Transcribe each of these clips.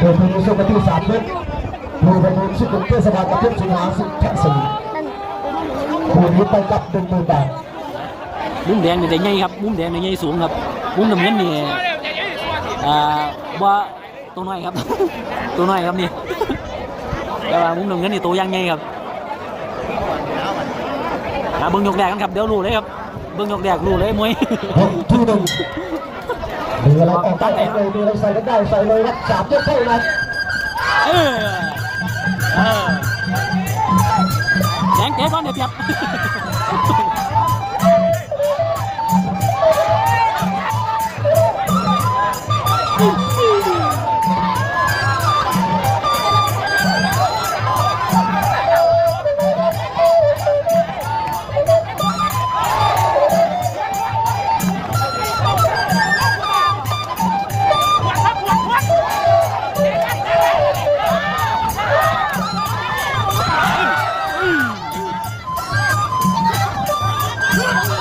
โดยผู้สุขที่สามเมตรผู้บรรลุสุขเทศบาลกับเทพชนาสิทธิ์ศรีผู้นี้ไปกับหนึ่งหมื่นบาทมุมแดงนี่ได้ใหญ่ครับ มุมแดงนี่ใหญ่สูงครับ มุมน้ำเงินนี่อ่าว่าตัวน้อยครับ ตัวน้อยครับนี่แต่ว่ามุมน้ำเงินนี่ตัวยังใหญ่ครับอ่าเบิ้งยกแดกกันครับเดี๋ยวรู้เลยครับ เบิ้งยกแดกรู้เลยมวยหกที่หนึ่ง มีอะไรต่อไปเอาเลยมีอะไรใส่ก็ได้ใส่เลยครับสามยกเท่านั้นเออเออแดงเตะก่อนเดี๋ยวเปรียบ Oh,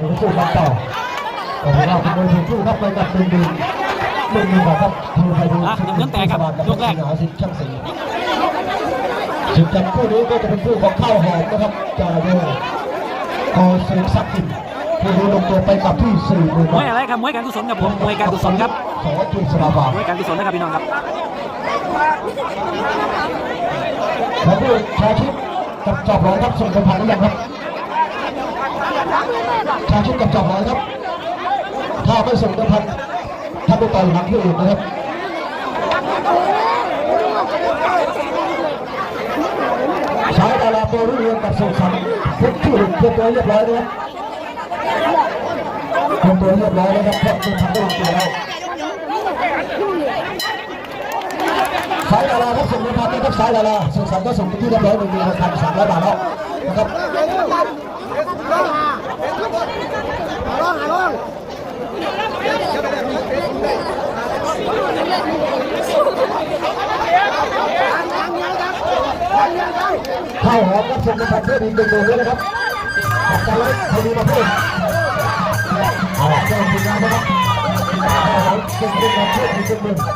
ครู่แล้วผมสู้กันต่อโอ้โหเราเป็นมวยถูกคู่ครับไปกับหนึ่งหนึ่งหนึ่งหนึ่งครับทีมไทยดูสิทธิ์หาสิทธิ์ช่างสีสิบจับคู่นี้ก็จะเป็นคู่ของข้าวหอมนะครับจ่าโยกอเสกศักดิ์สิทธิ์ผู้นี้ลงตัวไปกับที่สี่หมื่นมวยอะไรครับมวยการกุศลครับผมมวยการกุศลครับขอจุนสลาบามวยการกุศลนะครับพี่น้องครับขอผู้ชาชิดกับจอบร้อยครับส่งสัมพันธ์หรือยังครับ ชาชิดกับจอบร้อยครับ ถ้าไม่ส่งสัมพันถ้าไปต่อยหลังที่อื่นนะครับสายดาราโปรรุ่งเรืองกับส่งสัมพุทธชื่อเรียบร้อยเรียบร้อยนะครับเตรียมตัวเรียบร้อยแล้วครับเพราะเป็นทางได้ลงตัวแล้วสายดาราครับส่งสัมพันนะครับสายดาราส่งสัมก็ส่งไปที่เรียบร้อยหนึ่งหมื่นพันสามร้อยบาทแล้วนะครับ ข้าหอมรับชมกระเพื่อดีเป็นโดนด้วยนะครับขอบคุณเลยเขาดูมาเพื่อนขอบคุณนะครับข้าวหอมเป็นเพื่อนมาเพื่อดีเป็นโดน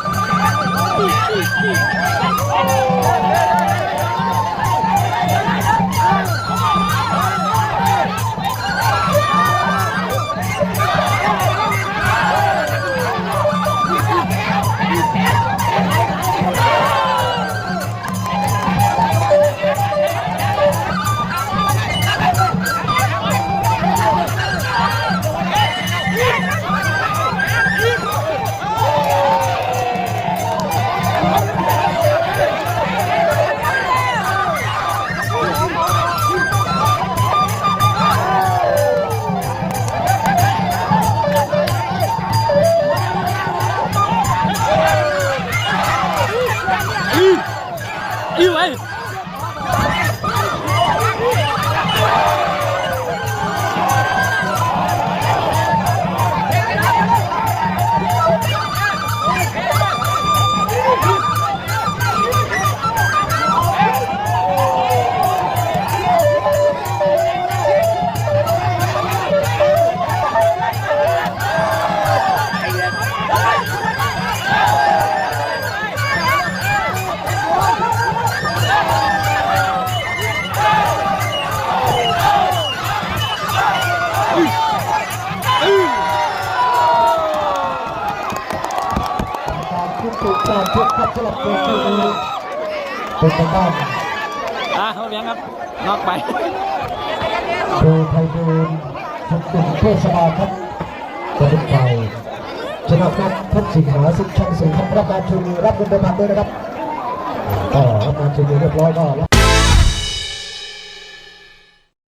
สำหรับเกมคู่นี้เป็นทางด้านอะเขาเลี้ยงครับ นอกไปโดยไทยดูนชุดตุนเทศบาลครับจะเป็นใครชนะครับทัพชรสิงหาสิทธิ์ชังสิงห์ครับรับการชูรับเงินเดือนพันด้วยนะครับต่อรับการชูเรียบร้อยก็